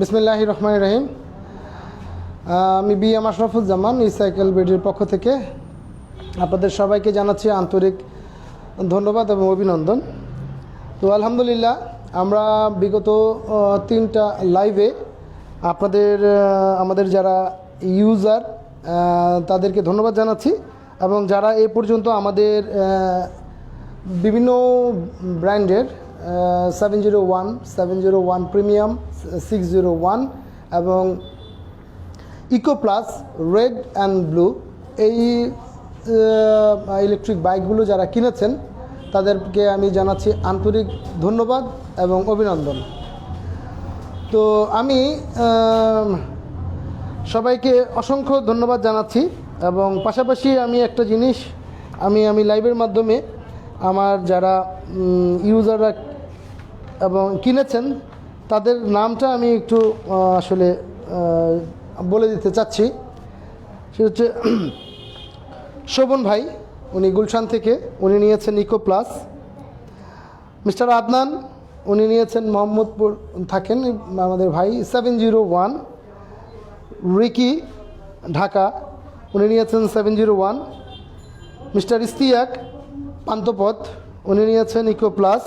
বিসমিল্লাহ রহমান রহিম আমি বি এম আশরাফুজ্জামান, রিসাইকেল বেডির পক্ষ থেকে আপনাদের সবাইকে জানাচ্ছি আন্তরিক ধন্যবাদ এবং অভিনন্দন। তো আলহামদুলিল্লাহ, আমরা বিগত তিনটা লাইভে আপনাদের আমাদের যারা ইউজার তাদেরকে ধন্যবাদ জানাচ্ছি এবং যারা এ পর্যন্ত আমাদের বিভিন্ন ব্র্যান্ডের seven zero one seven zero one premium six zero one এবং eco plus red and blue এই ইলেকট্রিক বাইকগুলো যারা কিনেছেন, তাদেরকে আমি জানাচ্ছি আন্তরিক ধন্যবাদ এবং অভিনন্দন। তো আমি সবাইকে অসংখ্য ধন্যবাদ জানাচ্ছি এবং পাশাপাশি আমি একটা জিনিস, আমি আমি লাইভের মাধ্যমে আমার যারা ইউজাররা এবং কিনেছেন, তাদের নামটা আমি একটু আসলে বলে দিতে চাচ্ছি। সে হচ্ছে শোভন ভাই, উনি গুলশান থেকে, উনি নিয়েছেন ইকো প্লাস মিস্টার আদনান, উনি নিয়েছেন মোহাম্মদপুর, থাকেন আমাদের ভাই seven zero one. Riki, Dhaka, উনি নিয়েছেন seven zero one. Mister Istiak Panthapath উনি নিয়েছেন eco plus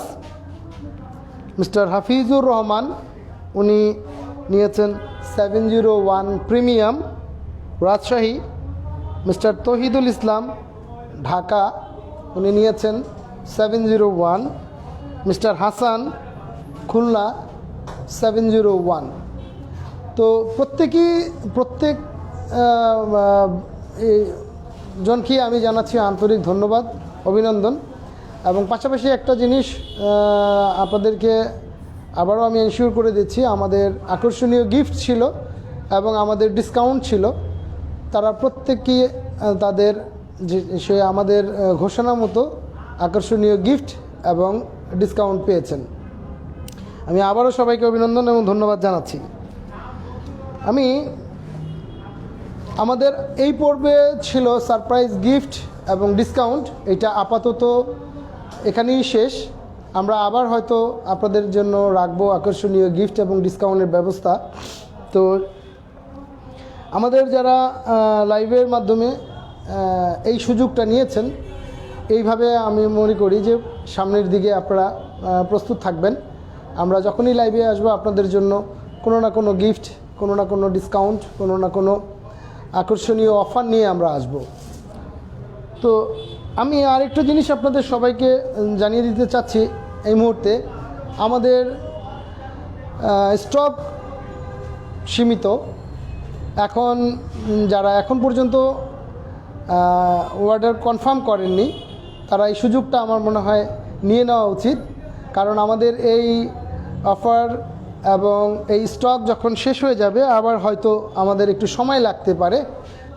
mister Hafizur Rahman, উনি নিয়েছেন seven zero one premium, Rajshahi. Mister Tohidul Islam, Dhaka, উনি নিয়েছেন seven zero one mister Hasan, Khulna seven zero one তো প্রত্যেকই, প্রত্যেক জনকে আমি জানাচ্ছি আন্তরিক ধন্যবাদ, অভিনন্দন। এবং পাশাপাশি একটা জিনিস আপনাদেরকে আবারও আমি এনশিওর করে দিচ্ছি, আমাদের আকর্ষণীয় গিফট ছিল এবং আমাদের ডিসকাউন্ট ছিল। তারা প্রত্যেকেই তাদের যে, সে আমাদের ঘোষণা মতো আকর্ষণীয় গিফট এবং ডিসকাউন্ট পেয়েছেন। আমি আবারও সবাইকে অভিনন্দন এবং ধন্যবাদ জানাচ্ছি। আমি আমাদের এই পর্বে ছিল সারপ্রাইজ গিফট এবং ডিসকাউন্ট এটা আপাতত এখানেই শেষ। আমরা আবার হয়তো আপনাদের জন্য রাখব আকর্ষণীয় গিফট এবং ডিসকাউন্টের ব্যবস্থা। তো আমাদের যারা লাইভের মাধ্যমে এই সুযোগটা নিয়েছেন, এইভাবে আমি মনে করি যে সামনের দিকে আপনারা প্রস্তুত থাকবেন। আমরা যখনই লাইভে আসব আপনাদের জন্য কোনো না কোনো গিফট কোনো না কোনো ডিসকাউন্ট কোনো না কোনো আকর্ষণীয় অফার নিয়ে আমরা আসব। তো আমি আরেকটা জিনিস আপনাদের সবাইকে জানিয়ে দিতে চাচ্ছি এই মুহূর্তে। আমাদের স্টক সীমিত। এখন যারা এখন পর্যন্ত অর্ডার কনফার্ম করেননি, তারা এই সুযোগটা আমার মনে হয় নিয়ে নেওয়া উচিত। কারণ আমাদের এই অফার এবং এই স্টক যখন শেষ হয়ে যাবে, আবার হয়তো আমাদের একটু সময় লাগতে পারে।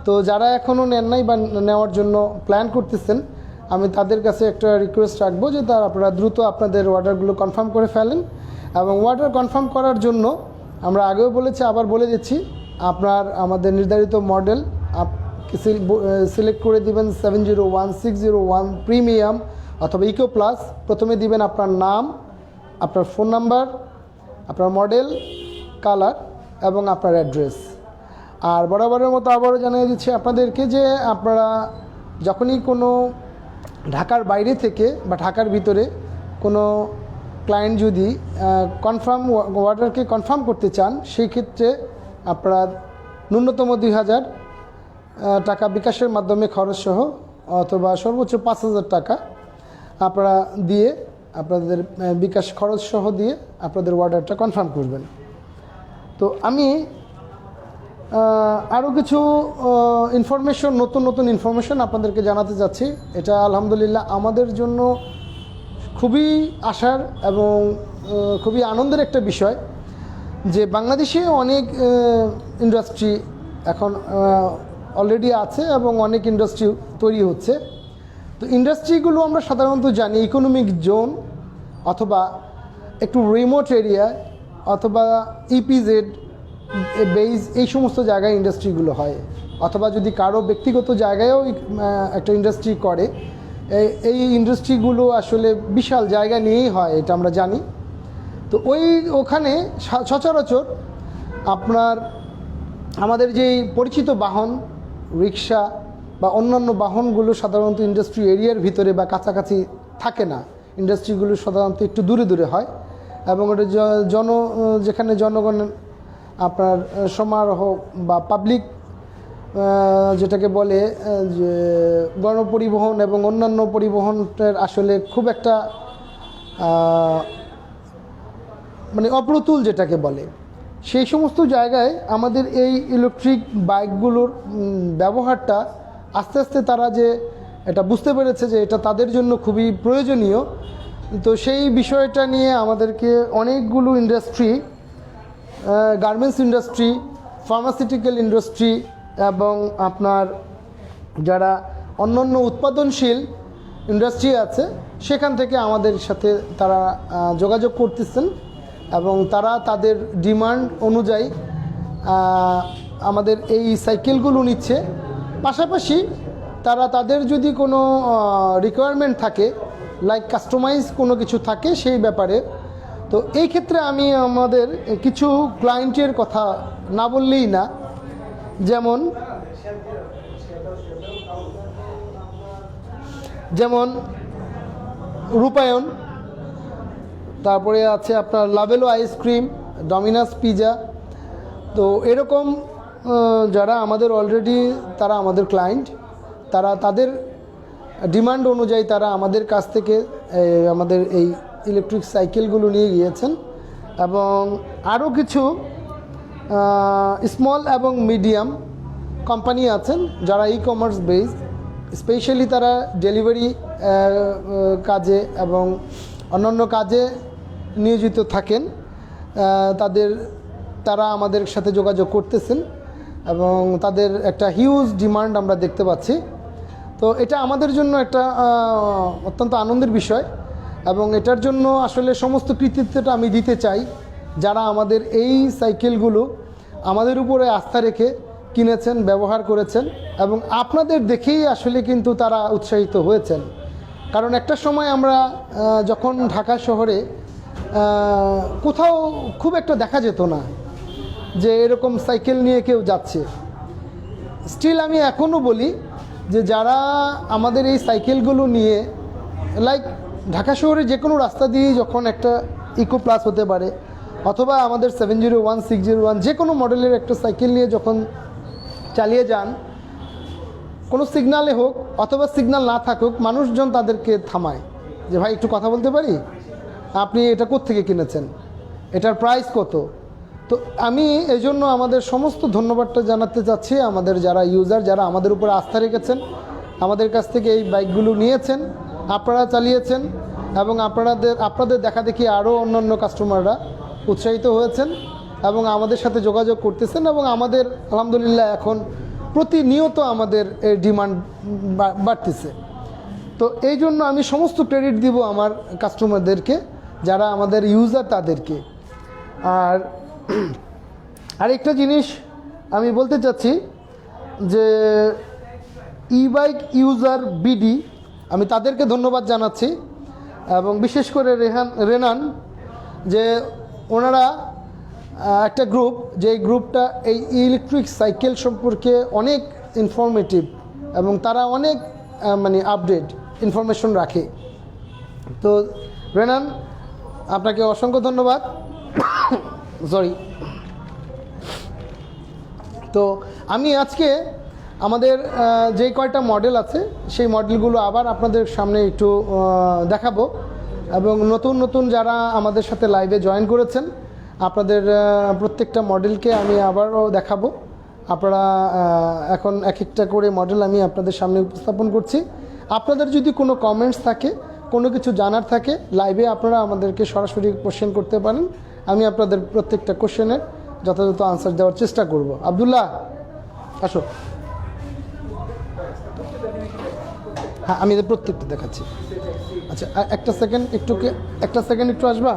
তো যারা এখনও নেন নাই বা নেওয়ার জন্য প্ল্যান করতেছেন, আমি তাদের কাছে একটা রিকোয়েস্ট রাখব যে তারা আপনারা দ্রুত আপনাদের অর্ডারগুলো কনফার্ম করে ফেলেন এবং অর্ডার কনফার্ম করার জন্য আমরা আগেও বলেছি, আবার বলে দিচ্ছি, আপনার আমাদের নির্ধারিত মডেল সিলেক্ট করে দিবেন seven zero one six zero one premium অথবা ইকো প্লাস প্রথমে দিবেন আপনার নাম, আপনার ফোন নাম্বার আপনার মডেল কালার এবং আপনার অ্যাড্রেস আর বরাবরের মতো আবারও জানিয়ে দিচ্ছি আপনাদেরকে যে আপনারা যখনই কোনো ঢাকার বাইরে থেকে বা ঢাকার ভিতরে কোনো ক্লায়েন্ট যদি কনফার্ম অর্ডারকে কনফার্ম করতে চান, সেই ক্ষেত্রে আপনারা ন্যূনতম দুই হাজার টাকা বিকাশের মাধ্যমে খরচ সহ অথবা সর্বোচ্চ পাঁচ হাজার টাকা আপনারা দিয়ে আপনাদের বিকাশ খরচ সহ দিয়ে আপনাদের অর্ডারটা কনফার্ম করবেন। তো আমি আরও কিছু ইনফরমেশন নতুন নতুন ইনফরমেশন আপনাদেরকে জানাতে যাচ্ছি। এটা আলহামদুলিল্লাহ আমাদের জন্য খুবই আশার এবং খুবই আনন্দের একটা বিষয় যে বাংলাদেশে অনেক ইন্ডাস্ট্রি এখন অলরেডি আছে এবং অনেক ইন্ডাস্ট্রি তৈরি হচ্ছে। তো ইন্ডাস্ট্রিগুলো আমরা সাধারণত জানি ইকোনমিক জোন অথবা একটু রিমোট এরিয়ায় অথবা E ইপিজেড বেইজ এই সমস্ত জায়গায় ইন্ডাস্ট্রিগুলো হয়। অথবা যদি কারও ব্যক্তিগত জায়গায়ও একটা ইন্ডাস্ট্রি করে এই- ইন্ডাস্ট্রিগুলো আসলে বিশাল জায়গা নিয়েই হয়, এটা আমরা জানি। তো ওই, ওখানে সচরাচর আপনার আমাদের যেই পরিচিত বাহন, রিক্সা বা অন্যান্য বাহনগুলো সাধারণত ইন্ডাস্ট্রি এরিয়ার ভিতরে বা কাছাকাছি থাকে না। ইন্ডাস্ট্রিগুলো সাধারণত একটু দূরে দূরে হয়। এবং ওটা জন, যেখানে জনগণ আপনার সমারোহ বা পাবলিক যেটাকে বলে যে গণপরিবহন এবং অন্যান্য পরিবহনের আসলে খুব একটা মানে অপ্রতুল যেটাকে বলে। সেই সমস্ত জায়গায় আমাদের এই ইলেকট্রিক বাইকগুলোর ব্যবহারটা আস্তে আস্তে তারা যে এটা বুঝতে পেরেছে যে এটা তাদের জন্য খুবই প্রয়োজনীয়। তো সেই বিষয়টা নিয়ে আমাদেরকে অনেকগুলো industry garments industry pharmaceutical industry এবং আপনার যারা অন্যান্য উৎপাদনশীল ইন্ডাস্ট্রি আছে, সেখান থেকে আমাদের সাথে তারা যোগাযোগ করতেছেন এবং তারা তাদের ডিমান্ড অনুযায়ী আমাদের এই সাইকেলগুলো নিচ্ছে। পাশাপাশি তারা তাদের যদি কোনো রিকোয়ারমেন্ট থাকে লাইক কাস্টমাইজ কোনো কিছু থাকে, সেই ব্যাপারে তো এই ক্ষেত্রে আমি আমাদের কিছু ক্লায়েন্টের কথা না বললেই না। যেমন যেমন রূপায়ণ, তারপরে আছে আপনার লাভেলো আইসক্রিম ডমিনাস পিজা তো এরকম যারা আমাদের অলরেডি তারা আমাদের ক্লায়েন্ট তারা তাদের ডিমান্ড অনুযায়ী তারা আমাদের কাছ থেকে আমাদের এই ইলেকট্রিক সাইকেলগুলো নিয়ে গিয়েছেন এবং আরও কিছু স্মল এবং মিডিয়াম কোম্পানি আছেন যারা ই কমার্স বেস স্পেশালি তারা ডেলিভারি কাজে এবং অন্যান্য কাজে নিয়োজিত থাকেন। তাদের, তারা আমাদের সাথে যোগাযোগ করতেছেন এবং তাদের একটা হিউজ ডিমান্ড আমরা দেখতে পাচ্ছি। তো এটা আমাদের জন্য একটা অত্যন্ত আনন্দের বিষয়। এবং এটার জন্য আসলে সমস্ত কৃতিত্বটা আমি দিতে চাই যারা আমাদের এই সাইকেলগুলো আমাদের উপরে আস্থা রেখে কিনেছেন, ব্যবহার করেছেন এবং আপনাদের দেখেই আসলে কিন্তু তারা উৎসাহিত হয়েছেন। কারণ একটা সময় আমরা যখন ঢাকা শহরে কোথাও খুব একটা দেখা যেত না যে এরকম সাইকেল নিয়ে কেউ যাচ্ছে। স্টিল আমি এখনও বলি যে যারা আমাদের এই সাইকেলগুলো নিয়ে লাইক ঢাকা শহরে যে কোনো রাস্তা দিয়েই যখন একটা ইকো প্লাস হতে পারে, অথবা আমাদের seven zero one six zero one যে কোনো মডেলের একটা সাইকেল নিয়ে যখন চালিয়ে যান, কোনো সিগনালে হোক অথবা সিগনাল না থাকুক, মানুষজন তাদেরকে থামায় যে, ভাই, একটু কথা বলতে পারি? আপনি এটা থেকে কিনেছেন? এটার প্রাইস কত? তো আমি এই জন্য আমাদের সমস্ত ধন্যবাদটা জানাতে চাচ্ছি আমাদের যারা ইউজার যারা আমাদের উপরে আস্থা রেখেছেন, আমাদের কাছ থেকে এই বাইকগুলো নিয়েছেন। আপনারা চালিয়েছেন এবং আপনাদের আপনাদের দেখা দেখি আরও অন্যান্য কাস্টমাররা উৎসাহিত হয়েছেন এবং আমাদের সাথে যোগাযোগ করতেছেন এবং আমাদের, আলহামদুলিল্লাহ, এখন প্রতিনিয়ত আমাদের এই ডিমান্ড বাড়তেছে। তো এই জন্য আমি সমস্ত ক্রেডিট দিব আমার কাস্টমারদেরকে, যারা আমাদের ইউজার তাদেরকে। আর আরেকটা জিনিস আমি বলতে চাচ্ছি যে ই বাইক ইউজার বিডি আমি তাদেরকে ধন্যবাদ জানাচ্ছি এবং বিশেষ করে রেহান, রেনান, যে ওনারা একটা গ্রুপ যে গ্রুপটা এই ইলেকট্রিক সাইকেল সম্পর্কে অনেক ইনফরমেটিভ এবং তারা অনেক মানে আপডেট ইনফরমেশন রাখে। তো রেনান, আপনাকে অসংখ্য ধন্যবাদ। সরি তো আমি আজকে আমাদের যে কয়টা মডেল আছে, সেই মডেলগুলো আবার আপনাদের সামনে একটু দেখাবো। এবং নতুন নতুন যারা আমাদের সাথে লাইভে জয়েন করেছেন, আপনাদের প্রত্যেকটা মডেলকে আমি আবারও দেখাবো। আপনারা এখন এক একটা করে মডেল আমি আপনাদের সামনে উপস্থাপন করছি। আপনাদের যদি কোনো কমেন্টস থাকে, কোনো কিছু জানার থাকে লাইভে আপনারা আমাদেরকে সরাসরি কোশ্চেন করতে পারেন। আমি আপনাদের প্রত্যেকটা কোশ্চেনের যথাযথ আনসার দেওয়ার চেষ্টা করব। আবদুল্লাহ, আসো। হ্যাঁ আমি এদের প্রত্যেকটা দেখাচ্ছি। আচ্ছা একটা সেকেন্ড একটু একটা সেকেন্ড একটু আসবা?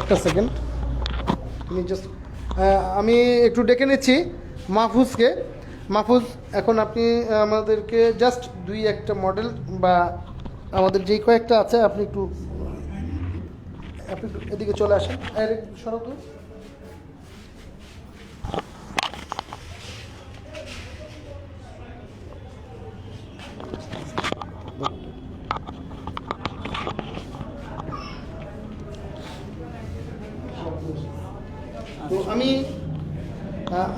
একটা সেকেন্ড আমি জাস্ট আমি একটু ডেকে নিচ্ছি মাহফুজকে। মাহফুজ, এখন আপনি আমাদেরকে জাস্ট দুই একটা মডেল বা আমাদের যেই কয়েকটা আছে, আপনি একটু, আপনি এদিকে চলে আসেন। এই তো আমি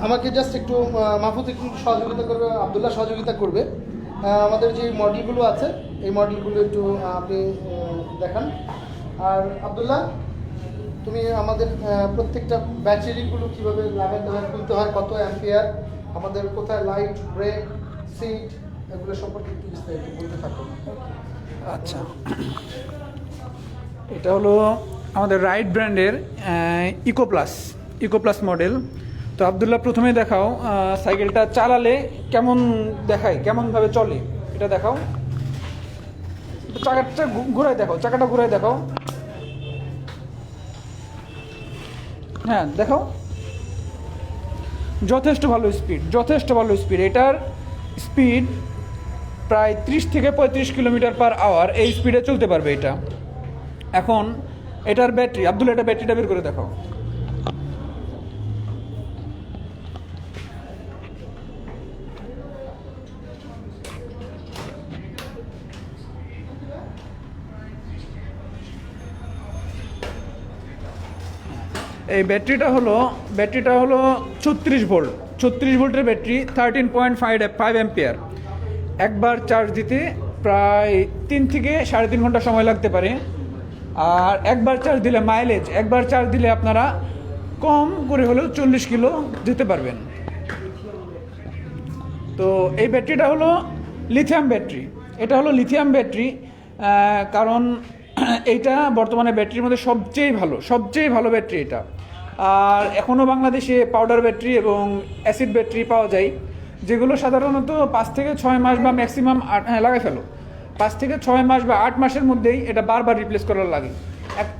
আমাকে জাস্ট একটু মাহফুজ একটু সহযোগিতা করবে, আবদুল্লাহ সহযোগিতা করবে। আমাদের যে মডেলগুলো আছে, এই মডেলগুলো একটু আপনি দেখান। আর আবদুল্লাহ, তুমি আমাদের প্রত্যেকটা ব্যাটারিগুলো কীভাবে লাগাতে হয় খুলতে হয়, কত অ্যাম্পিয়ার আমাদের কোথায় লাইট ব্রেক সিট এগুলো সম্পর্কে একটু বিস্তারিত বলতে থাকো। আচ্ছা। এটা হলো আমাদের রাইট ব্র্যান্ডের eco plus eco plus model. তো আবদুল্লাহ, প্রথমে দেখাও সাইকেলটা চালালে কেমন দেখায়, কেমনভাবে চলে, এটা দেখাও। চাকাটা ঘুরাই দেখাও, চাকাটা ঘুরাই দেখাও। হ্যাঁ দেখাও। যথেষ্ট ভালো স্পিড, যথেষ্ট ভালো স্পিড। এটার স্পিড প্রায় ত্রিশ থেকে পঁয়ত্রিশ কিলোমিটার পার আওয়ার, এই স্পিডে চলতে পারবে এটা। এখন, এটার ব্যাটারি, আব্দুল, এটা ব্যাটারিটা বের করে দেখাও। এই ব্যাটারিটা হলো ব্যাটারিটা হলো ছত্রিশ ভোল্ট। ছত্রিশ ভোল্টের battery thirteen point five five ampere একবার চার্জ দিতে প্রায় তিন থেকে সাড়ে তিন ঘণ্টা সময় লাগতে পারে। আর একবার চার্জ দিলে মাইলেজ একবার চার্জ দিলে আপনারা কম করে হলেও চল্লিশ কিলো যেতে পারবেন। তো এই ব্যাটারিটা হলো লিথিয়াম ব্যাটারি এটা হলো লিথিয়াম ব্যাটারি কারণ এইটা বর্তমানে ব্যাটারির মধ্যে সবচেয়ে ভালো সবচেয়ে ভালো ব্যাটারি এটা। আর এখনও বাংলাদেশে পাউডার ব্যাটারি এবং অ্যাসিড ব্যাটারি পাওয়া যায় যেগুলো সাধারণত পাঁচ থেকে ছয় মাস বা ম্যাক্সিমাম আট হ্যাঁ লাগাই ফেলো। পাঁচ থেকে ছয় মাস বা আট মাসের মধ্যেই এটা বারবার রিপ্লেস করার লাগে।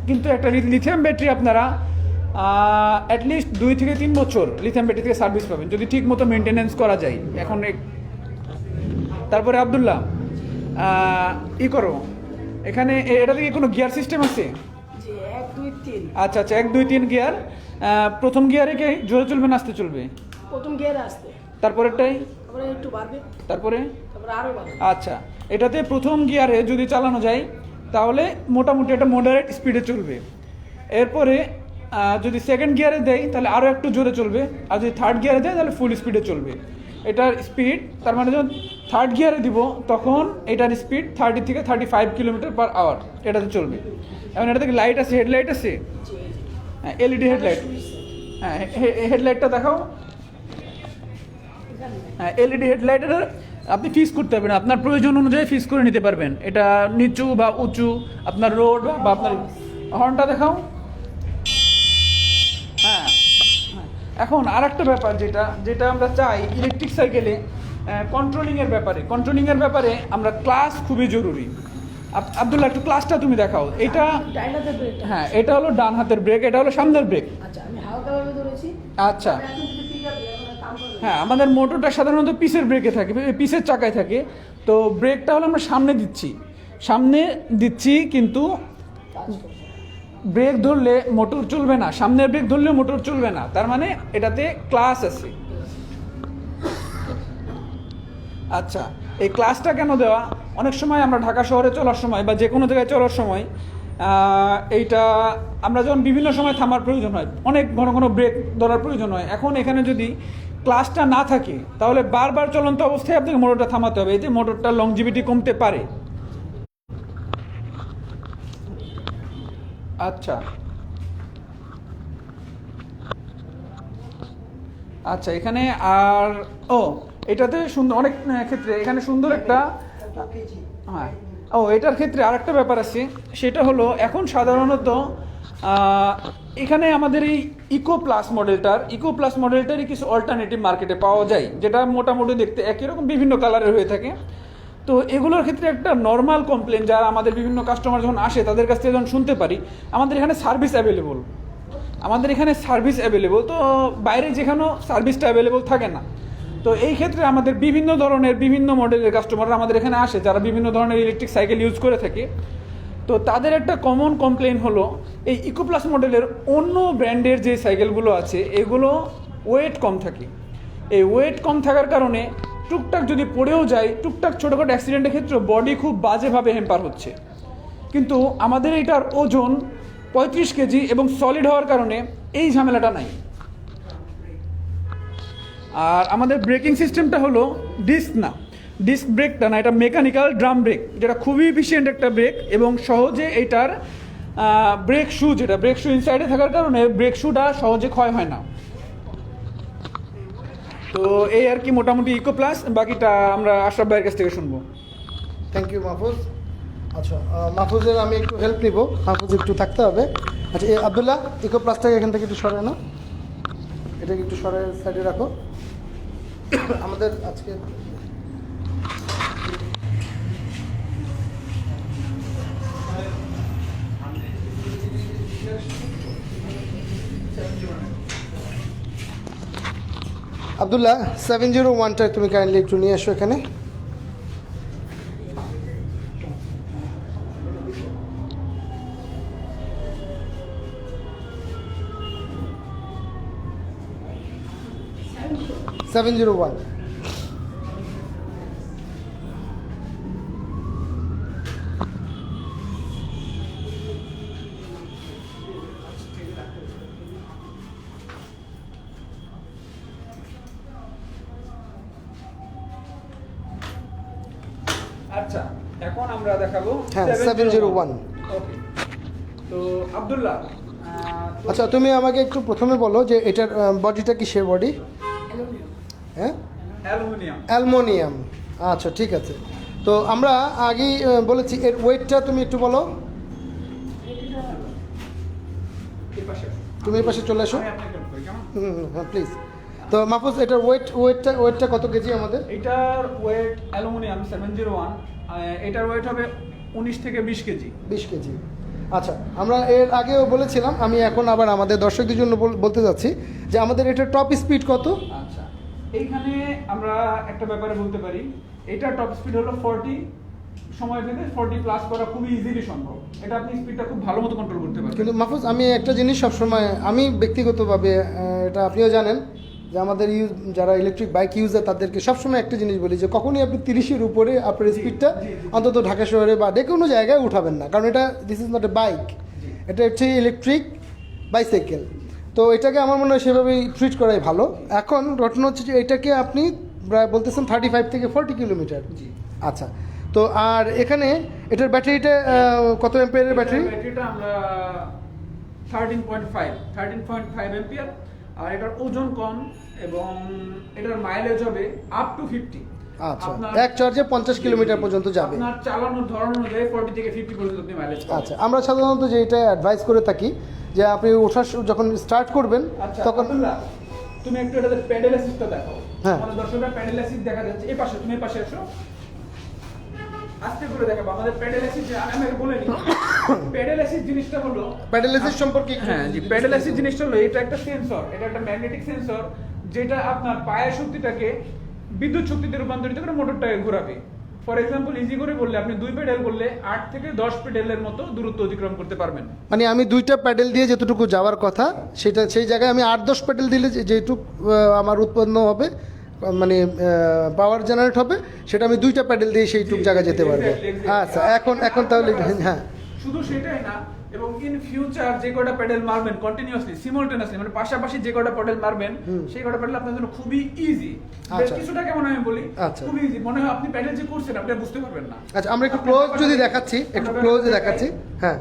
কিন্তু একটা লিথিয়াম ব্যাটারি আপনারা অ্যাটলিস্ট দুই থেকে তিন বছর লিথিয়াম ব্যাটারি থেকে সার্ভিস পাবেন যদি ঠিক মতো মেনটেনেন্স করা যায়। এখন এক- তারপরে আবদুল্লাহ ই করো এখানে এটা থেকে কোনো গিয়ার সিস্টেম আছে? আচ্ছা আচ্ছা এক দুই তিন গিয়ার প্রথম গিয়ারে কি জোরে চলবে না আসতে চলবে? প্রথম গিয়ারে আসতে। তারপরেরটাই? তারপরে একটু বাড়বে। তারপরে? তারপরে আরও বাড়বে। আচ্ছা এটাতে প্রথম গিয়ারে যদি চালানো যায় তাহলে মোটামুটি এটা মডারেট স্পিডে চলবে। এরপরে যদি সেকেন্ড গিয়ারে দেয় তাহলে আরও একটু জোরে চলবে। আর যদি থার্ড গিয়ারে দেয় তাহলে ফুল স্পিডে চলবে। এটার স্পিড তার মানে যখন থার্ড গিয়ারে দিব তখন এটার স্পিড থার্টি থেকে thirty five kilometre per hour এটাতে চলবে। এখন এটা থেকে লাইট আছে হেডলাইট আছে? এলইডি হেডলাইট হ্যাঁ হেডলাইটটা দেখাও। হ্যাঁ এলইডি হেডলাইটের আপনি ফিক্স করতে পারবেন। আপনার প্রয়োজন অনুযায়ী ফিক্স করে নিতে পারবেন। এটা নিচু বা উঁচু, আপনার রোড বা আপনার হর্নটা দেখাও। হ্যাঁ হ্যাঁ। এখন আর একটা ব্যাপার যেটা যেটা আমরা চাই ইলেকট্রিক সাইকেলে কন্ট্রোলিংয়ের ব্যাপারে। কন্ট্রোলিংয়ের ব্যাপারে আমরা ক্লাস খুবই জরুরি। আবদুল্লাহ একটু ক্লাসটা তুমি দেখাও। এটা হ্যাঁ এটা হলো ডান হাতের ব্রেক এটা হলো সামনের ব্রেক আচ্ছা আচ্ছা। হ্যাঁ আমাদের মোটরটা সাধারণত পিসের ব্রেকে থাকে পিসের চাকায় থাকে। তো ব্রেকটা হলো আমরা সামনে দিচ্ছি। সামনে দিচ্ছি কিন্তু ব্রেক ধরলে মোটর চলবে না। সামনের ব্রেক ধরলে মোটর চলবে না। তার মানে এটাতে ক্লাস আছে। আচ্ছা। এই ক্লাসটা কেন দেওয়া? অনেক সময় আমরা ঢাকা শহরে চলার সময় বা যে কোনো জায়গায় চলার সময় এইটা আমরা যখন বিভিন্ন সময় থামার প্রয়োজন হয়, অনেক ঘন ঘন ব্রেক ধরার প্রয়োজন হয়। এখন এখানে যদি ক্লাসটা না থাকে, তাহলে বারবার চলন্ত অবস্থায় আপনাকে মোটরটা থামাতে হবে। এতে মোটরটার লংজিভিটি কমতে পারে। আচ্ছা। আচ্ছা এখানে আর, ও এটাতে সুন্দর, অনেক ক্ষেত্রে এখানে সুন্দর একটা হ্যাঁ। ও, এটার ক্ষেত্রে আরেকটা ব্যাপার আছে, সেটা হলো এখন সাধারণত এখানে আমাদের এই ইকো প্লাস মডেলটার ইকো প্লাস মডেলটারই কিছু অল্টারনেটিভ মার্কেটে পাওয়া যায়, যেটা মোটামুটি দেখতে একই রকম বিভিন্ন কালারের হয়ে থাকে। তো এগুলোর ক্ষেত্রে একটা নর্মাল কমপ্লেন যারা আমাদের বিভিন্ন কাস্টমার যখন আসে, তাদের কাছ থেকে যখন শুনতে পারি, আমাদের এখানে সার্ভিস অ্যাভেলেবল আমাদের এখানে সার্ভিস অ্যাভেলেবল তো বাইরে যেখানেও সার্ভিসটা অ্যাভেলেবল থাকে না। তো এই ক্ষেত্রে আমাদের বিভিন্ন ধরনের বিভিন্ন মডেলের কাস্টমাররা আমাদের এখানে আসে, যারা বিভিন্ন ধরনের ইলেকট্রিক সাইকেল ইউজ করে থাকে। তো তাদের একটা কমন কমপ্লেন হলো, এই ইকোপ্লাস মডেলের অন্য ব্র্যান্ডের যে সাইকেলগুলো আছে, এগুলো ওয়েট কম থাকে। এই ওয়েট কম থাকার কারণে টুকটাক যদি পড়েও যায়, টুকটাক ছোটোখাটো অ্যাক্সিডেন্টের ক্ষেত্রে বডি খুব বাজেভাবে হ্যাম্পার হচ্ছে। কিন্তু আমাদের এটার ওজন পঁয়ত্রিশ কেজি এবং সলিড হওয়ার কারণে এই ঝামেলাটা নাই। আর আমাদের ব্রেকিং সিস্টেমটা হলো ডিস্ক না। ডিস্ক ব্রেকটা না, এটা মেকানিক্যাল ড্রাম ব্রেক, যেটা খুবই এফিসিয়েন্ট একটা ব্রেক এবং সহজে এইটার ব্রেক শু যেটা, ব্রেক শু ইনসাইডে থাকার কারণে ব্রেক শুটা সহজে ক্ষয় হয় না। তো এই আর কি মোটামুটি ইকো প্লাস বাকিটা আমরা আশরাফ ভাইয়ের কাছ থেকে শুনব। Thank you Mahfuz. আচ্ছা মাহফুজের আমি একটু হেল্প নিব। মাহফুজ একটু থাকতে হবে। আচ্ছা আবদুল্লাহ ইকো প্লাসটাকে এখান থেকে একটু সরায় না। এটাকে একটু সরায় সাইডে রাখো। আমাদের আজকে আবদুল্লাহ সেভেন জিরো ওয়ানটা তুমি কাইন্ডলি একটু নিয়ে আসো এখানে। সেভেন জিরো ওয়ান আচ্ছা এখন আমরা দেখাবো হ্যাঁ, 701 ওকে তো আব্দুল্লাহ আচ্ছা তুমি আমাকে একটু প্রথমে বলো যে এটার বডিটা কিসের বডি হ্যাঁ? অ্যালুমিনিয়াম। আচ্ছা ঠিক আছে। তো আমরা আগেই বলেছি এর ওয়েটটা তুমি একটু বলো। তুমি এই পাশে চলে আসো? হুম হ্যাঁ প্লিজ তো মাহফুজ এটার ওয়েট ওয়েটটা ওয়েটটা কত কেজি আমাদের? এটার weight aluminium seven zero one এটার ওয়েট হবে উনিশ থেকে বিশ কেজি। বিশ কেজি। আচ্ছা আমরা এর আগেও বলেছিলাম আমি এখন আবার আমাদের দর্শকদের জন্য বল- বলতে যাচ্ছি যে আমাদের এটার টপ স্পিড কত? এইখানে আমরা একটা ব্যাপারে বলতে পারি এটা টপ স্পিড হলো ফর্টি সময় পেতে ফর্টি প্লাস করা খুবই ইজিলি সম্ভব। এটা আপনি স্পিডটা খুব ভালো মতো কন্ট্রোল করতে পারবেন। কিন্তু মাহফুজ আমি একটা জিনিস সবসময় আমি ব্যক্তিগতভাবে এটা আপনিও জানেন যে আমাদের ইউজ যারা ইলেকট্রিক বাইক ইউজার তাদেরকে সবসময় একটা জিনিস বলি যে কখনই আপনি তিরিশের উপরে আপনার স্পিডটা। অন্তত ঢাকা শহরে বা যে কোনো জায়গায় উঠাবেন না। কারণ এটা this is not a bike এটা হচ্ছে ইলেকট্রিক বাইসাইকেল তো এটাকে আমার মনে হয় সেভাবেই ট্রিট করাই ভালো। এখন ঘটনা হচ্ছে যে এটাকে আপনি প্রায় বলতেছেন থার্টি ফাইভ থেকে ফর্টি কিলোমিটার জি। আচ্ছা তো আর এখানে এটার ব্যাটারিটা কত এম্পিয়ারের ব্যাটারি? ব্যাটারিটা আমরা thirteen point five thirteen point five ampere আর এটার ওজন কম এবং এটার মাইলেজ হবে আপ টু ফিফটি আচ্ছা এক চার্জে পঞ্চাশ কিলোমিটার পর্যন্ত যাবে। আপনার চালানোর ধরন অনুযায়ী ফর্টি থেকে ফিফটি পর্যন্ত আপনি মাইলেজ আচ্ছা আমরা সাধারণত যে এটা অ্যাডভাইস করে থাকি যে আপনি ওঠার যখন স্টার্ট করবেন আচ্ছা তখন তুমি একটু এটাতে প্যাডেল অ্যাসিস্টটা দেখো হ্যাঁ। দর্শকরা প্যাডেল অ্যাসিস্ট দেখা যাচ্ছে। এই পাশে তুমি এই পাশে এসো। আস্তে করে দেখাবো। আমাদের প্যাডেল অ্যাসিস্ট আমি আমাকে বলে নিই। প্যাডেল অ্যাসিস্ট জিনিসটা হলো প্যাডেলাইসিস সম্পর্কে হ্যাঁ জি প্যাডেল অ্যাসিস্ট জিনিসটা হলো এটা একটা সেন্সর এটা একটা ম্যাগনেটিক সেন্সর যেটা আপনার পায়ের শক্তিটাকে বিদ্যুৎ শক্তিতে রূপান্তরিত করে মোটরটাকে ঘোরাবে। ফর এক্সাম্পল ইজি করে বললে আপনি দুই পেডেল করলে আট থেকে দশ প্যাডেলের মতো দূরত্ব অতিক্রম করতে পারবেন। মানে আমি দুইটা প্যাডেল দিয়ে যেতটুকু যাওয়ার কথা সেটা সেই জায়গায় আমি আট দশ প্যাডেল দিলে যে- যেটুকু আমার উৎপন্ন হবে মানে পাওয়ার জেনারেট হবে সেটা আমি দুইটা প্যাডেল দিয়ে সেইটুকু জায়গায় যেতে পারব. আচ্ছা এখন এখন তাহলে হ্যাঁ। শুধু সেটাই না এবং ইন ফিউচার যে কটা প্যাডেল মারবেন কন্টিনিউয়াসলি সিমultaneously মানে পাশাপাশি যে কটা প্যাডেল মারবেন সেই কটা প্যাডেল আপনার জন্য খুবই ইজি আচ্ছা। কিছুটা কেমন আমি বলি? আচ্ছা। খুবই ইজি মনে হয় আপনি প্যাডেল যে করছেন আপনি বুঝতে পারবেন না। আচ্ছা আমরা একটু ক্লোজ যদি দেখাচ্ছি একটু ক্লোজে দেখাচ্ছি। হ্যাঁ।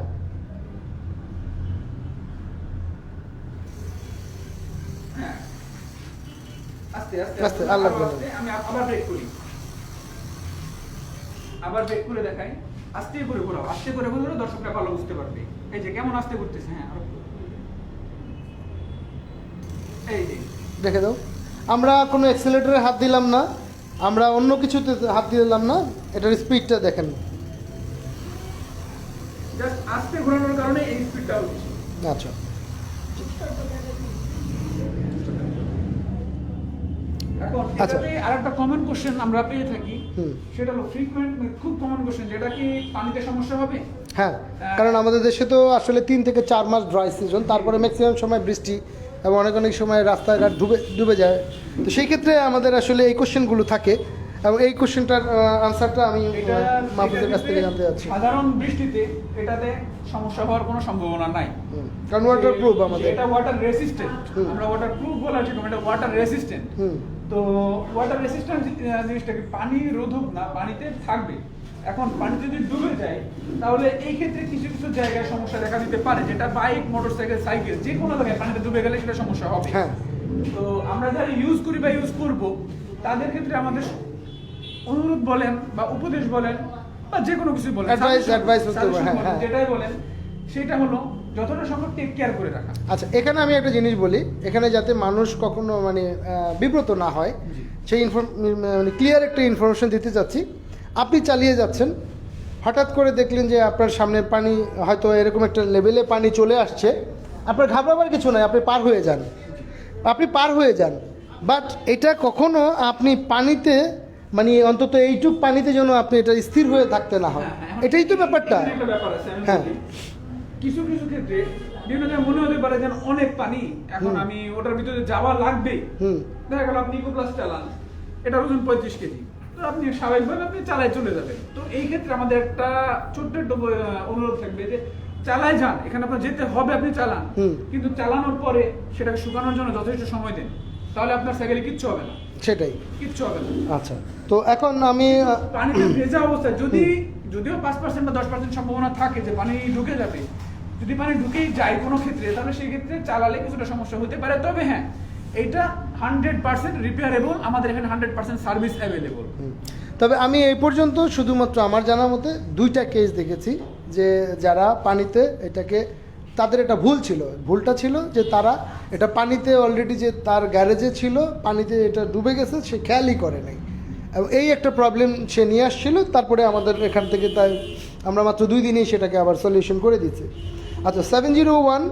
আস্তে আস্তে আস্তে, আল্লাহ আরও আমি আবার ব্রেক করি। আবার ব্রেক করে দেখাই। আস্তে করে ঘোরাও আস্তে করে ঘোরাও দর্শকরা ভালো বুঝতে পারবে। এই যে কেমন আস্তে করতেছে হ্যাঁ এই যে। দেখে দাও। আমরা কোনো অ্যাক্সিলেটরে হাত দিলাম না আমরা অন্য কিছুতে হাত দিলাম না এটার স্পিডটা দেখেন। জাস্ট আস্তে ঘোরানোর কারণে এই স্পিডটা হচ্ছে আচ্ছা। আচ্ছা। আরেকটা কমন কোশ্চেন আমরা পেয়ে থাকি হুম। সেটা হলো ফ্রিকোয়েন্ট খুব কমন কোশ্চেন যেটা কি পানিতে সমস্যা হবে? হ্যাঁ কারণ আমাদের দেশে তো আসলে তিন থেকে চার মাস ড্রাই সিজন তারপরে ম্যাক্সিমাম সময় বৃষ্টি এবং অনেক অনেক সময় রাস্তাঘাট ডুবে ডুবে যায়। তো সেই ক্ষেত্রে আমাদের আসলে এই কোশ্চেনগুলো থাকে এবং এই কোশ্চেনটার আনসারটা আমি মাহফুজের কাছ থেকে জানতে চাচ্ছি। সাধারণ বৃষ্টিতে এটাতে সমস্যা হওয়ার কোনো সম্ভাবনা নাই। কারণ ওয়াটার প্রুফ আমাদের। এটা ওয়াটার রেসিস্ট্যান্ট। আমরা ওয়াটার প্রুফ বলা ঠিক এটা ওয়াটার রেসিস্ট্যান্ট তো ওয়াটার রেসিস্ট্যান্ট জিনিসটা কি পানি রোধক না? পানিতে থাকবে। এখন পানি যদি ডুবে যায় তাহলে এই ক্ষেত্রে কিছু কিছু জায়গায় সমস্যা দেখা দিতে পারে যেটা বাইক মোটরসাইকেল সাইকেল যে কোনো জায়গায় পানিতে ডুবে গেলে সেটা সমস্যা হবে। হ্যাঁ। তো আমরা যারা ইউজ করি বা ইউজ করব তাদের ক্ষেত্রে আমাদের অনুরোধ বলেন বা উপদেশ বলেন বা যে কোনো কিছু বলেন। হ্যাঁ, হ্যাঁ। যেটাই বলেন সেটা হলো যতটা সম্ভব টেক কেয়ার করে রাখা। আচ্ছা এখানে আমি একটা জিনিস বলি এখানে যাতে মানুষ কখনো মানে বিব্রত না হয় সেই ইনফর্ম মানে ক্লিয়ার একটা ইনফরমেশন দিতে চাচ্ছি। আপনি চালিয়ে যাচ্ছেন। হঠাৎ করে দেখলেন যে আপনার সামনে পানি হয়তো এরকম একটা লেভেলে পানি চলে আসছে। আপনার ঘাবড়াবার কিছু নয় আপনি পার হয়ে যান। আপনি পার হয়ে যান। বাট এটা কখনো আপনি পানিতে মানে অন্তত এইটুক পানিতে যেন আপনি এটা স্থির হয়ে থাকতে না হয়। হ্যাঁ, হ্যাঁ, এটাই তো ব্যাপারটা। একটা ব্যাপার আছে হ্যাঁ। কিছু কিছু ক্ষেত্রে বিভিন্ন জায়গায় মনে হতে পারে যেন অনেক পানি এখন আমি ওটার ভিতরে যাওয়া লাগবেই। হুম। দেখা গেল আপনি ইকো প্লাস চালান এটা ওজন পঁয়ত্রিশ কেজি। তো আপনি স্বাভাবিকভাবে আপনি চালায় চলে যাবেন। তো এই ক্ষেত্রে আমাদের একটা ছোট্ট একটা অনুরোধ থাকবে যে চালায় যান এখানে আপনার যেতে হবে আপনি চালান। কিন্তু চালানোর পরে সেটাকে শুকানোর জন্য যথেষ্ট সময় দেন। তাহলে আপনার সাইকেলে কিচ্ছু হবে না। সেটাই। কিচ্ছু হবে না। আচ্ছা তো এখন আমি পানিতে ভেজা অবস্থায় যদি যদিও পাঁচ পার্সেন্ট বা দশ পার্সেন্ট সম্ভাবনা থাকে যে পানি ঢুকে যাবে যদি পানি ঢুকেই যায় কোনো ক্ষেত্রে তাহলে সেই ক্ষেত্রে চালালে কিছুটা সমস্যা হতে পারে। তবে হ্যাঁ এইটা হান্ড্রেড পার্সেন্ট রিপেয়ারেবল আমাদের এখানে হান্ড্রেড পার্সেন্ট সার্ভিস অ্যাভেলেবল তবে আমি এই পর্যন্ত শুধুমাত্র আমার জানা মতে দুইটা কেস দেখেছি যে যারা পানিতে এটাকে, তাদের এটা ভুল ছিল। ভুলটা ছিল যে তারা এটা পানিতে অলরেডি যে তার গ্যারেজে ছিল, পানিতে এটা ডুবে গেছে, সে খেয়ালই করে নাই। এবং এই একটা প্রবলেম সে নিয়ে আসছিল, তারপরে আমাদের এখান থেকে তাই আমরা মাত্র দুই দিনেই সেটাকে আবার সলিউশন করে দিচ্ছি আচ্ছা সেভেন জিরো ওয়ান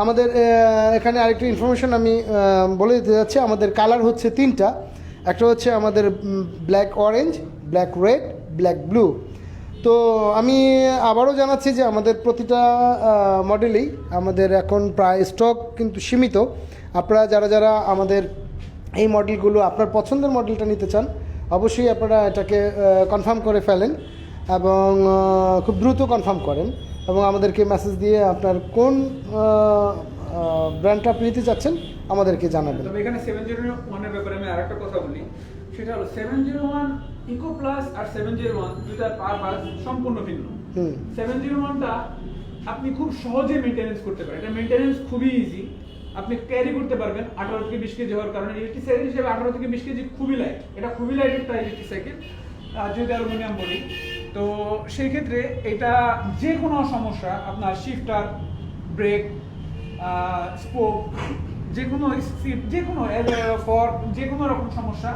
আমাদের এখানে আরেকটা ইনফরমেশন আমি বলে দিতে যাচ্ছি। আমাদের কালার হচ্ছে তিনটা। একটা হচ্ছে আমাদের black orange black red black blue তো আমি আবারও জানাচ্ছি যে আমাদের প্রতিটা মডেলেই আমাদের এখন প্রায় স্টক কিন্তু সীমিত। আপনারা যারা যারা আমাদের এই মডেলগুলো আপনার পছন্দের মডেলটা নিতে চান, অবশ্যই আপনারা এটাকে কনফার্ম করে ফেলেন এবং খুব দ্রুত কনফার্ম করেন। এবং আমাদেরকে মেসেজ দিয়ে আপনার কোন ব্র্যান্ডটা আপনি নিতে চাচ্ছেন আমাদেরকে জানাবেন। তবে এখানে সেভেন জিরো ওয়ানের ব্যাপারে আমি আরেকটা কথা বলি। সেটা হলো seven zero one eco plus আর সেভেন জিরো ওয়ান দুটার পার বাস সম্পূর্ণ ভিন্ন। সেভেন জিরো ওয়ানটা আপনি খুব সহজে মেনটেনেন্স করতে পারেন। এটা মেনটেনেন্স খুবই ইজি আপনি ক্যারি করতে পারবেন আঠারো থেকে বিশ কেজি হওয়ার কারণে। ইলেকট্রিক সাইকেল হিসেবে আঠারো থেকে বিশ কেজি খুবই লাইট এটা খুবই লাইট একটা ইলেকট্রিক সাইকেল যদি অ্যালুমিনিয়াম বলি তো সেই ক্ষেত্রে এটা যে কোনো সমস্যা আপনার শিফটার ব্রেক স্পোক যে কোনো যে কোনো ফর যে কোনো রকম সমস্যা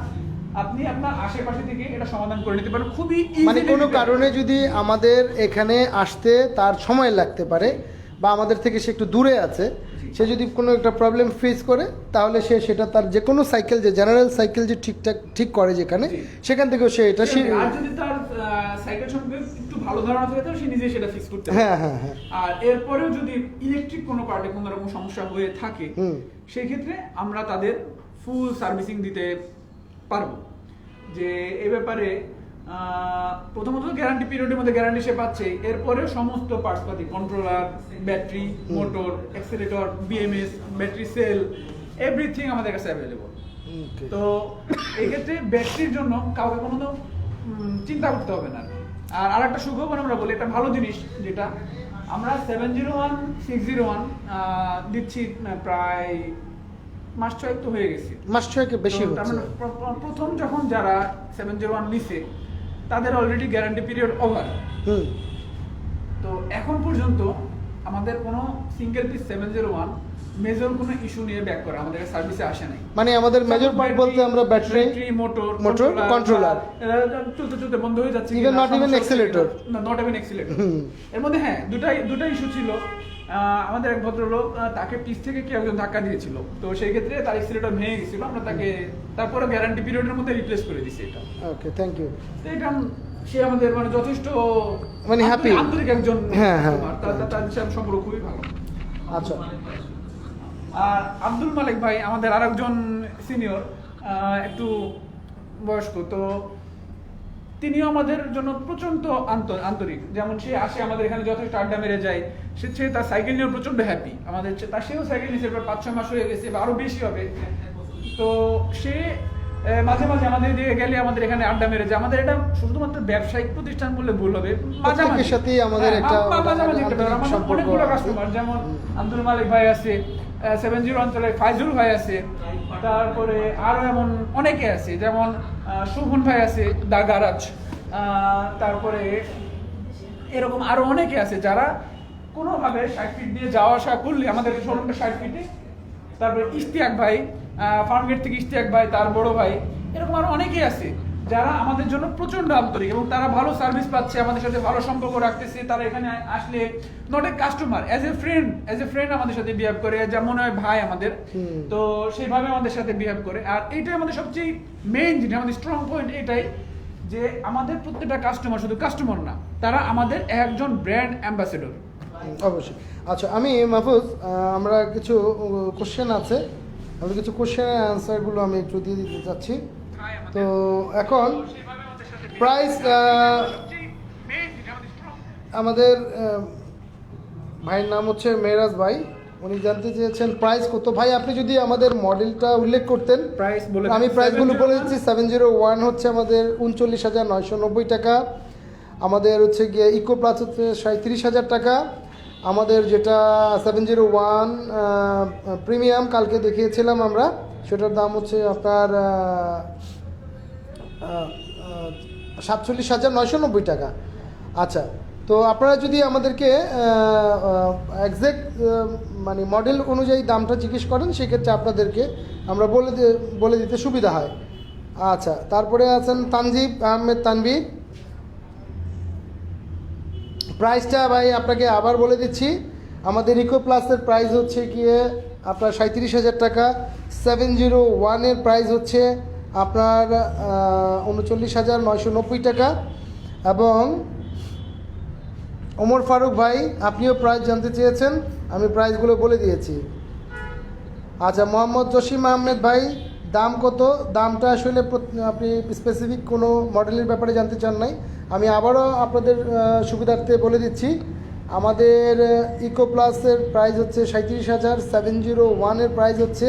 আপনি আপনার আশেপাশে থেকে এটা সমাধান করে নিতে পারেন। খুবই মানে কোনো কারণে যদি আমাদের এখানে আসতে তার সময় লাগতে পারে বা আমাদের থেকে সে একটু দূরে আছে সে যদি কোনো একটা প্রবলেম ফেস করে তাহলে সে সেটা তার যে কোনো সাইকেল যে জেনারেল সাইকেল যে ঠিকঠাক ঠিক করে যেখানে সেখান থেকেও সে এটা সে আর যদি তার সাইকেল সম্পর্কে একটু ভালো ধারণা থাকে তাহলে সে নিজে সেটা ফিক্স করতে হ্যাঁ হ্যাঁ হ্যাঁ। আর এরপরেও যদি ইলেকট্রিক কোনো পার্টে কোনো রকম সমস্যা হয়ে থাকে। সেই ক্ষেত্রে আমরা তাদের ফুল সার্ভিসিং দিতে পারব। যে এ ব্যাপারে প্রথমত গ্যারান্টি পিরিয়ডের মধ্যে গ্যারান্টি সে পাচ্ছে এরপরে সমস্ত পার্টসপাতি controller battery motor accelerator BMS battery cell everything আমাদের কাছে অ্যাভেলেবল তো এই ক্ষেত্রে ব্যাটারির জন্য কাউকে কোনো তো চিন্তা করতে হবে না। আর আরেকটা সুখবর আমরা বলি একটা ভালো জিনিস যেটা আমরা seven zero one six zero one দিচ্ছি প্রায় মাস ছয়েক তো হয়ে গেছে। মাস ছয়েকের বেশি মানে প্র- প্র- প্রথম যখন যারা সেভেন জিরো ওয়ান নিছে তাদের অলরেডি গ্যারান্টি পিরিয়ড ওভার তো এখন পর্যন্ত আমাদের কোনো single piece seven zero one major কোনো ইস্যু নিয়ে ব্যাক করা আমাদের সার্ভিসে আসে নাই মানে আমাদের মেজর পার্ট বলতে আমরা ব্যাটারি মোটর motor, controller. চলতে চলতে বন্ধ হয়ে যাচ্ছে Even not even accelerator. Not even accelerator. এর মধ্যে হ্যাঁ দুটাই দুটাই ইস্যু ছিল আমাদের এক ভদ্রলোক তাকে পিস থেকে কেউ একজন ধাক্কা দিয়েছিল। তো সেই ক্ষেত্রে তার স্ত্রীটা ভেঙে গেছিল। আমরা তাকে তারপরে গ্যারান্টি পিরিয়ডের মধ্যে রিপ্লেস করে দিছি এটা। ওকে থ্যাংক ইউ তো এটা সে আমাদের মানে যথেষ্ট মানে happy? আন্তরিক- একজন হ্যাঁ, হ্যাঁ। তার সাথে সম্পর্ক খুবই ভালো। আচ্ছা। আর আব্দুল মালিক ভাই আমাদের আরেকজন সিনিয়র একটু বয়স্ক। তো তিনিও আমাদের জন্য প্রচণ্ড আন্তরিক। যেমন সে আসে আমাদের এখানে যথেষ্ট আড্ডা মেরে যায় সে সে তার সাইকেল নিয়ে প্রচণ্ড হ্যাপি আমাদের তার সেও সাইকেল নিয়েছে এবার পাঁচ ছয় মাস হয়ে গেছে বা আরও বেশি হবে। তো সে মাঝে মাঝে আমাদের দিকে গেলে আমাদের এখানে আড্ডা মেরে যায়। আমাদের এটা শুধুমাত্র ব্যবসায়িক প্রতিষ্ঠান বললে ভুল হবে। প্রত্যেকের সাথেই আমাদের হ্যাঁ, একটা মাঝামাঝি অনেকগুলো কাস্টমার যেমন আব্দুল মালিক ভাই আছে সেভেন জিরো অঞ্চলে ফাইজুল ভাই আছে। তারপরে আরও এমন অনেকে আছে, যেমন শোভন ভাই আছে দা গারাজ তারপরে এরকম আরও অনেকে আছে যারা কোনোভাবে ষাট ফিট দিয়ে যাওয়া আসা করলে, আমাদের শোরুমটা ষাট ফিটে তারপরে ইশতিয়াক ভাই ফার্মগেট থেকে ইশতিয়াক ভাই, তার বড় ভাই, এরকম আরও অনেকেই আছে। যারা আমাদের জন্য প্রচণ্ড আন্তরিক এবং তারা ভালো সার্ভিস পাচ্ছে আমাদের সাথে ভালো সম্পর্ক রাখতেছে তারা এখানে আসলে not a customer as a friend as a friend আমাদের সাথে বিহেভ করে যেমন হয় ভাই আমাদের। তো সেইভাবে আমাদের সাথে বিহেভ করে। আর এইটাই আমাদের সবচেয়ে মেইন যেটা আমাদের স্ট্রং পয়েন্ট এটাই যে আমাদের প্রত্যেকটা কাস্টমার শুধু কাস্টমার না তারা আমাদের একজন ব্র্যান্ড অ্যাম্বাসেডর অবশ্যই। আচ্ছা আমি মাহফুজ আমরা কিছু কোশ্চেন আছে। আমি কিছু কোশ্চেনের অ্যান্সারগুলো আমি একটু দিয়ে দিতে চাচ্ছি। তো এখন প্রাইস আমাদের ভাইয়ের নাম হচ্ছে মেহরাজ ভাই। উনি জানতে চেয়েছেন প্রাইস কত। ভাই আপনি যদি আমাদের মডেলটা উল্লেখ করতেন। প্রাইস বলে আমি প্রাইসগুলো বলে দিচ্ছি। সেভেন জিরো ওয়ান হচ্ছে আমাদের উনচল্লিশ হাজার নয়শো নব্বই টাকা। আমাদের হচ্ছে গিয়ে ইকো প্লাস হচ্ছে সাঁত্রিশ হাজার টাকা। আমাদের যেটা সেভেন জিরো ওয়ান প্রিমিয়াম কালকে দেখিয়েছিলাম আমরা। সেটার দাম হচ্ছে আপনার সাতচল্লিশ হাজার নয়শো নব্বই টাকা। আচ্ছা তো আপনারা যদি আমাদেরকে একজ্যাক্ট মানে মডেল অনুযায়ী দামটা জিজ্ঞেস করেন, সেক্ষেত্রে আপনাদেরকে আমরা বলে বলে দিতে সুবিধা হয়। আচ্ছা তারপরে আছেন তানজিব আহমেদ তানভীর। প্রাইসটা ভাই আপনাকে আবার বলে দিচ্ছি। আমাদের ইকো প্লাসের প্রাইস হচ্ছে গিয়ে আপনার সাঁত্রিশ হাজার টাকা। সেভেন জিরো ওয়ানের প্রাইস হচ্ছে আপনার উনচল্লিশ হাজার নয়শো নব্বই টাকা। এবং ওমর ফারুক ভাই, আপনিও প্রাইস জানতে চেয়েছেন, আমি প্রাইসগুলো বলে দিয়েছি। আচ্ছা মোহাম্মদ জসিম আহমেদ ভাই, দাম কত? দামটা আসলে আপনি স্পেসিফিক কোনো মডেলের ব্যাপারে জানতে চান নাই। আমি আবারও আপনাদের সুবিধার্থে বলে দিচ্ছি। আমাদের ইকো প্লাসের প্রাইস হচ্ছে সাঁত্রিশ হাজার সেভেন জিরো ওয়ানের প্রাইস হচ্ছে।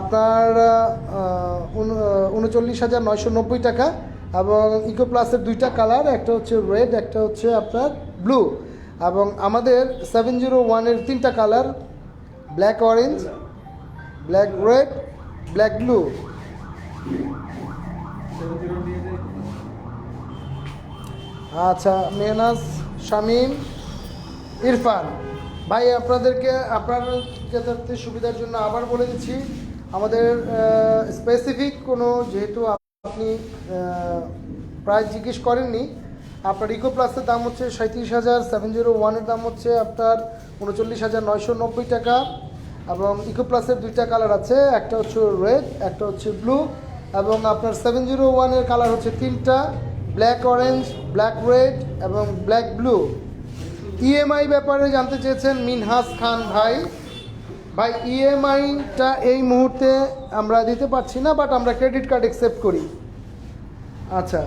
আপনার উনচল্লিশ হাজার নয়শো নব্বই টাকা এবং ইকো প্লাসের দুইটা কালার, একটা হচ্ছে রেড একটা হচ্ছে আপনার ব্লু এবং আমাদের সেভেন জিরো ওয়ানের তিনটা colour black orange black red black blue আচ্ছা মেহনাজ, শামীম, ইরফান। ভাই, আপনাদেরকে আপনার সুবিধার জন্য আবার বলে দিচ্ছি আমাদের স্পেসিফিক কোনো যেহেতু আপনি প্রাইস জিজ্ঞেস করেননি, আপনার ইকো প্লাসের দাম হচ্ছে সাঁত্রিশ হাজার সেভেন জিরো ওয়ানের দাম হচ্ছে আপনার উনচল্লিশ হাজার, নয়শো নব্বই টাকা এবং ইকো প্লাসের দুইটা কালার আছে, একটা হচ্ছে রেড একটা হচ্ছে ব্লু এবং আপনার সেভেন জিরো ওয়ানের কালার হচ্ছে তিনটা ব্ল্যাক অরেঞ্জ ব্ল্যাক রেড এবং ব্ল্যাক ব্লু ইএমআই ব্যাপারে জানতে চেয়েছেন মিনহাস খান ভাই। ভাই ইএমআইটা এই মুহূর্তে আমরা দিতে পারছি না বাট আমরা ক্রেডিট কার্ড অ্যাকসেপ্ট করি। আচ্ছা।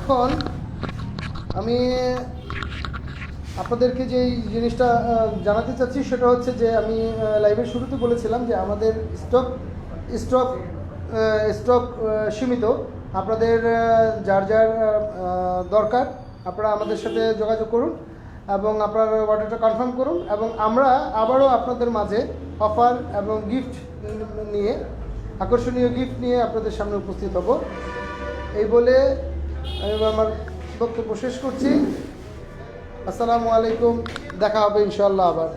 এখন আমি আপনাদেরকে যে জিনিসটা জানাতে চাচ্ছি, সেটা হচ্ছে যে আমি লাইভের শুরুতে বলেছিলাম যে আমাদের স্টক স্টক স্টক সীমিত। আপনাদের যার যার দরকার, আপনারা আমাদের সাথে যোগাযোগ করুন এবং আপনার অর্ডারটা কনফার্ম করুন এবং আমরা আবারও আপনাদের মাঝে অফার এবং গিফট নিয়ে, আকর্ষণীয় গিফট নিয়ে আপনাদের সামনে উপস্থিত হব। এই বলে আমি আমার বক্তব্য শেষ করছি। আসসালামু আলাইকুম, দেখা হবে ইনশাল্লাহ আবার।